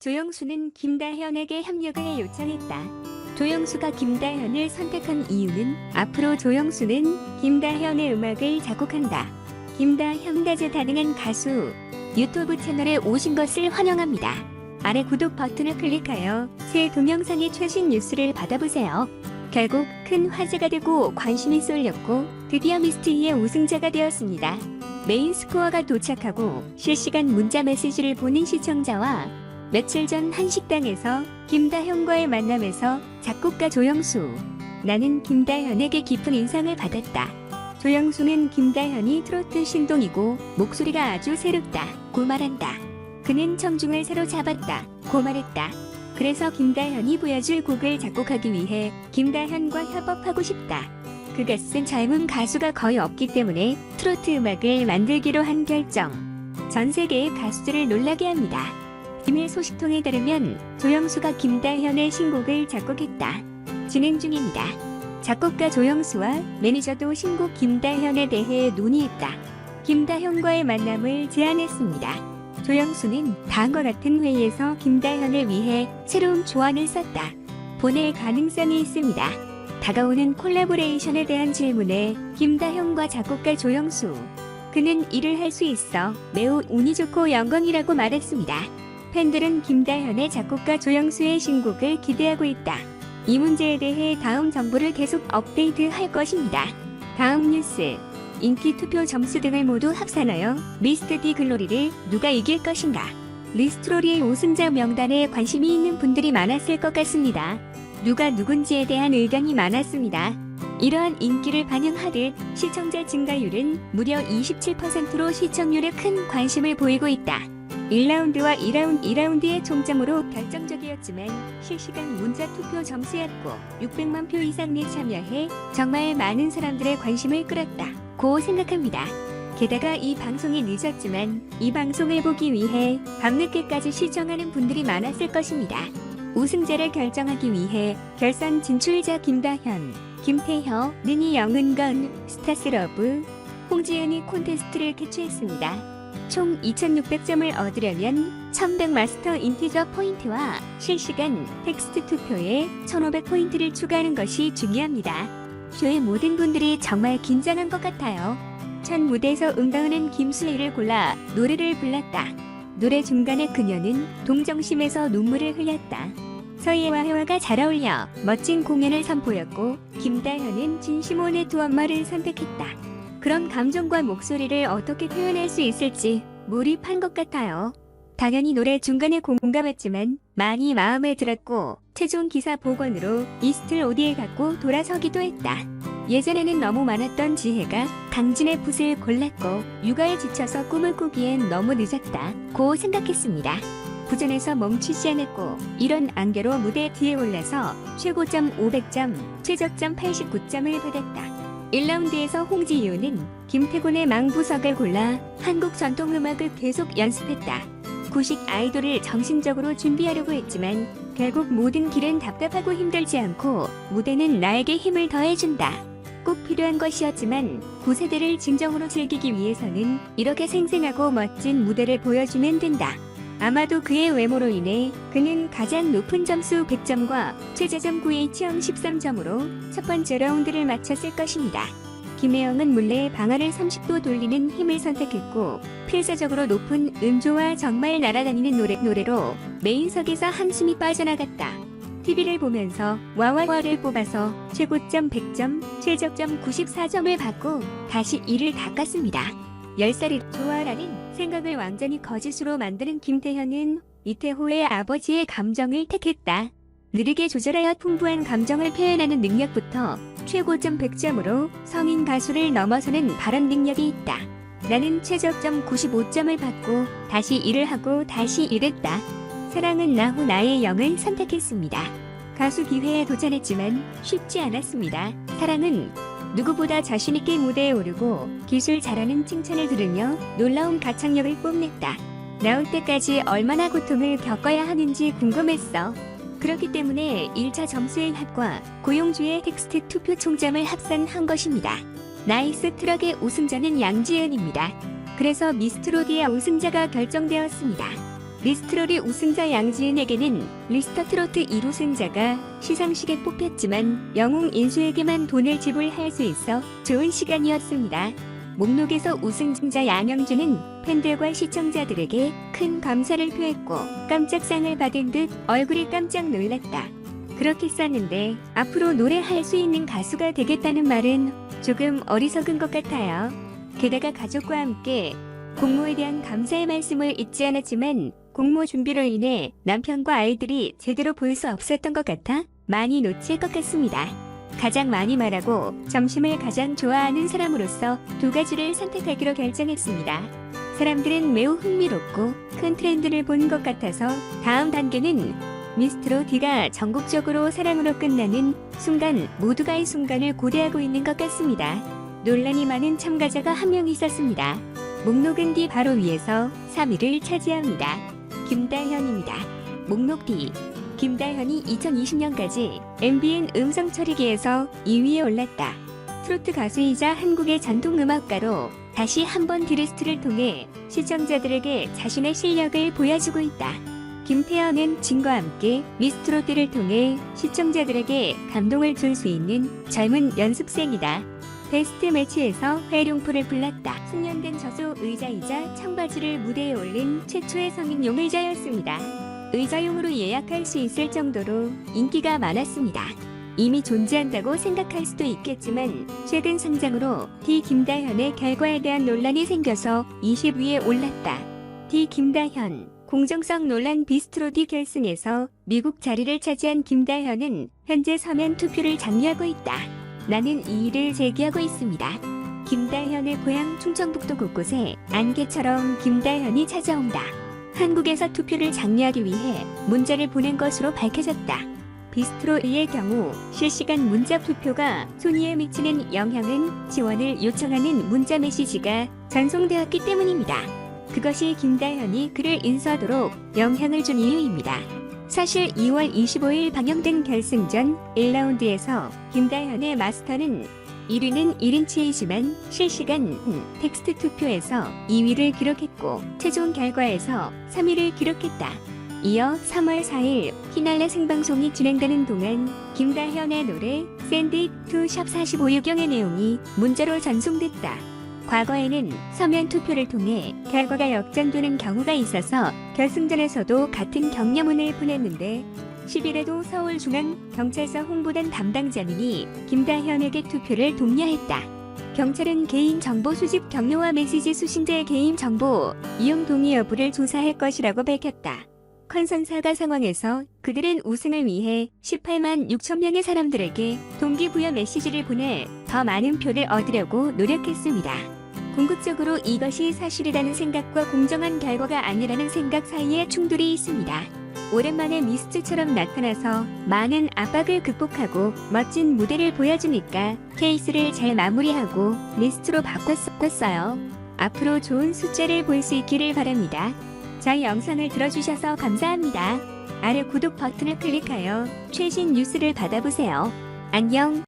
조영수는 김다현에게 협력을 요청했다. 조영수가 김다현을 선택한 이유는 앞으로 조영수는 김다현의 음악을 작곡한다. 김다현 다재다능한 가수 유튜브 채널에 오신 것을 환영합니다. 아래 구독 버튼을 클릭하여 새 동영상의 최신 뉴스를 받아보세요. 결국 큰 화제가 되고 관심이 쏠렸고 드디어 미스트리의 우승자가 되었습니다. 메인 스코어가 도착하고 실시간 문자 메시지를 보낸 시청자와 며칠 전 한 식당에서 김다현과의 만남에서 작곡가 조영수 나는 김다현에게 깊은 인상을 받았다. 조영수는 김다현이 트로트 신동이고 목소리가 아주 새롭다 고 말한다. 그는 청중을 사로잡았다 고 말했다. 그래서 김다현이 보여줄 곡을 작곡하기 위해 김다현과 협업하고 싶다. 그가 쓴 젊은 가수가 거의 없기 때문에 트로트 음악을 만들기로 한 결정. 전 세계의 가수들을 놀라게 합니다. 비밀 소식통에 따르면 조영수가 김다현의 신곡을 작곡했다. 진행 중입니다. 작곡가 조영수와 매니저도 신곡 김다현에 대해 논의했다. 김다현과의 만남을 제안했습니다. 조영수는 다음과 같은 회의에서 김다현을 위해 새로운 조언을 썼다. 보낼 가능성이 있습니다. 다가오는 콜라보레이션에 대한 질문에 김다현과 작곡가 조영수 그는 일을 할 수 있어 매우 운이 좋고 영광이라고 말했습니다. 팬들은 김다현의 작곡가 조영수의 신곡을 기대하고 있다. 이 문제에 대해 다음 정보를 계속 업데이트할 것입니다. 다음 뉴스 인기 투표 점수 등을 모두 합산하여 미스트 디 글로리를 누가 이길 것인가? 리스트로리의 우승자 명단에 관심이 있는 분들이 많았을 것 같습니다. 누가 누군지에 대한 의견이 많았습니다. 이러한 인기를 반영하듯 시청자 증가율은 무려 27%로 시청률에 큰 관심을 보이고 있다. 1라운드와 2라운드, 2라운드의 총점으로 결정적이었지만 실시간 문자 투표 점수였고 600만 표 이상이 참여해 정말 많은 사람들의 관심을 끌었다. 고 생각합니다. 게다가 이 방송이 늦었지만 이 방송을 보기 위해 밤늦게까지 시청하는 분들이 많았을 것입니다. 우승자를 결정하기 위해 결선 진출자 김다현, 김태혀, 능이 영은건, 스타스러브, 홍지연이 콘테스트를 개최했습니다. 총 2,600점을 얻으려면 1,100 마스터 인티저 포인트와 실시간 텍스트 투표에 1,500포인트를 추가하는 것이 중요합니다. 쇼의 모든 분들이 정말 긴장한 것 같아요. 첫 무대에서 응가하는 김수희를 골라 노래를 불렀다. 노래 중간에 그녀는 동정심에서 눈물을 흘렸다. 서희와 해화가 잘 어울려 멋진 공연을 선보였고 김다현은 진심원의 두 엄마를 선택했다. 그런 감정과 목소리를 어떻게 표현할 수 있을지 몰입한 것 같아요. 당연히 노래 중간에 공감했지만 많이 마음에 들었고 최종 기사 복원으로 이스틀 오디에 갖고 돌아서기도 했다. 예전에는 너무 많았던 지혜가 강진의 붓을 골랐고 육아에 지쳐서 꿈을 꾸기엔 너무 늦었다 고 생각했습니다. 부전에서 멈추지 않았고 이런 안개로 무대 뒤에 올라서 최고점 500점, 최저점 89점을 받았다. 1라운드에서 홍지유는 김태곤의 망부석을 골라 한국 전통 음악을 계속 연습했다. 구식 아이돌을 정신적으로 준비하려고 했지만 결국 모든 길은 답답하고 힘들지 않고 무대는 나에게 힘을 더해준다. 꼭 필요한 것이었지만 9세대를 진정으로 즐기기 위해서는 이렇게 생생하고 멋진 무대를 보여주면 된다. 아마도 그의 외모로 인해 그는 가장 높은 점수 100점과 최저점 9H형 13점으로 첫 번째 라운드를 마쳤을 것입니다. 김혜영은 물레의 방아를 30도 돌리는 힘을 선택했고 필사적으로 높은 음조와 정말 날아다니는 노래, 노래로 메인석에서 한숨이 빠져나갔다. TV를 보면서 와와와를 뽑아서 최고점 100점, 최저점 94점을 받고 다시 이를 닦았습니다. 10살이 좋아라는 생각을 완전히 거짓으로 만드는 김태현은 이태호의 아버지의 감정을 택했다. 느리게 조절하여 풍부한 감정을 표현하는 능력부터 최고점 100점으로 성인 가수를 넘어서는 발언 능력이 있다. 나는 최저점 95점을 받고 다시 일을 하고 다시 일했다. 사랑은 나후 나의 영을 선택했습니다. 가수 기회에 도전했지만 쉽지 않았습니다. 사랑은 누구보다 자신있게 무대에 오르고 기술 잘하는 칭찬을 들으며 놀라운 가창력을 뽐냈다. 나올 때까지 얼마나 고통을 겪어야 하는지 궁금했어. 그렇기 때문에 1차 점수의 합과 고용주의 텍스트 투표 총점을 합산한 것입니다. 나이스 트럭의 우승자는 양지은입니다. 그래서 미스트로디아 우승자가 결정되었습니다. 미스트롤이 우승자 양지은에게는 리스터 트로트 1우승자가 시상식에 뽑혔지만 영웅 인수에게만 돈을 지불할 수 있어 좋은 시간이었습니다. 목록에서 우승자 양영준은 팬들과 시청자들에게 큰 감사를 표했고 깜짝 상을 받은 듯 얼굴이 깜짝 놀랐다. 그렇게 썼는데 앞으로 노래할 수 있는 가수가 되겠다는 말은 조금 어리석은 것 같아요. 게다가 가족과 함께 공모에 대한 감사의 말씀을 잊지 않았지만 공모 준비로 인해 남편과 아이들이 제대로 볼 수 없었던 것 같아 많이 놓칠 것 같습니다. 가장 많이 말하고 점심을 가장 좋아하는 사람으로서 두 가지를 선택하기로 결정했습니다. 사람들은 매우 흥미롭고 큰 트렌드를 본 것 같아서 다음 단계는 미스트로 D가 전국적으로 사랑으로 끝나는 순간 모두가 이 순간을 고대하고 있는 것 같습니다. 논란이 많은 참가자가 한 명 있었습니다. 목록은 D 바로 위에서 3위를 차지합니다. 김다현입니다. 목록 D. 김다현이 2020년까지 MBN 음성 처리기에서 2위에 올랐다. 트로트 가수이자 한국의 전통 음악가로 다시 한번 드레스트를 통해 시청자들에게 자신의 실력을 보여주고 있다. 김태현은 진과 함께 미스트롯들을 통해 시청자들에게 감동을 줄 수 있는 젊은 연습생이다. 베스트 매치에서 회룡포를 불렀다. 숙련된 저수 의자이자 청바지를 무대에 올린 최초의 성인 용의자였습니다. 의자용으로 예약할 수 있을 정도로 인기가 많았습니다. 이미 존재한다고 생각할 수도 있겠지만 최근 상장으로 D 김다현의 결과에 대한 논란이 생겨서 20위에 올랐다. D 김다현 공정성 논란 비스트로 D 결승에서 미국 자리를 차지한 김다현은 현재 서면 투표를 장려하고 있다. 나는 이 일을 제기하고 있습니다. 김다현의 고향 충청북도 곳곳에 안개처럼 김다현이 찾아온다. 한국에서 투표를 장려하기 위해 문자를 보낸 것으로 밝혀졌다. 비스트로의 경우 실시간 문자 투표가 순위에 미치는 영향은 지원을 요청하는 문자 메시지가 전송되었기 때문입니다. 그것이 김다현이 글을 인수하도록 영향을 준 이유입니다. 사실 2월 25일 방영된 결승전 1라운드에서 김다현의 마스터는 1위는 1인치이지만 실시간 텍스트 투표에서 2위를 기록했고 최종 결과에서 3위를 기록했다. 이어 3월 4일 피날레 생방송이 진행되는 동안 김다현의 노래 샌디 투샵 45유경의 내용이 문자로 전송됐다. 과거에는 서면 투표를 통해 결과가 역전되는 경우가 있어서 결승전에서도 같은 격려문을 보냈는데 10일에도 서울중앙경찰서 홍보단 담당자민이 김다현에게 투표를 독려했다. 경찰은 개인 정보 수집 경로와 메시지 수신자의 개인 정보 이용 동의 여부를 조사할 것이라고 밝혔다. 컨선 사과 상황에서 그들은 우승을 위해 18만 6천 명의 사람들에게 동기부여 메시지를 보내 더 많은 표를 얻으려고 노력했습니다. 궁극적으로 이것이 사실이라는 생각과 공정한 결과가 아니라는 생각 사이에 충돌이 있습니다. 오랜만에 미스트처럼 나타나서 많은 압박을 극복하고 멋진 무대를 보여주니까 케이스를 잘 마무리하고 미스트로 바꿨었어요. 앞으로 좋은 숫자를 볼 수 있기를 바랍니다. 저희 영상을 들어주셔서 감사합니다. 아래 구독 버튼을 클릭하여 최신 뉴스를 받아보세요. 안녕.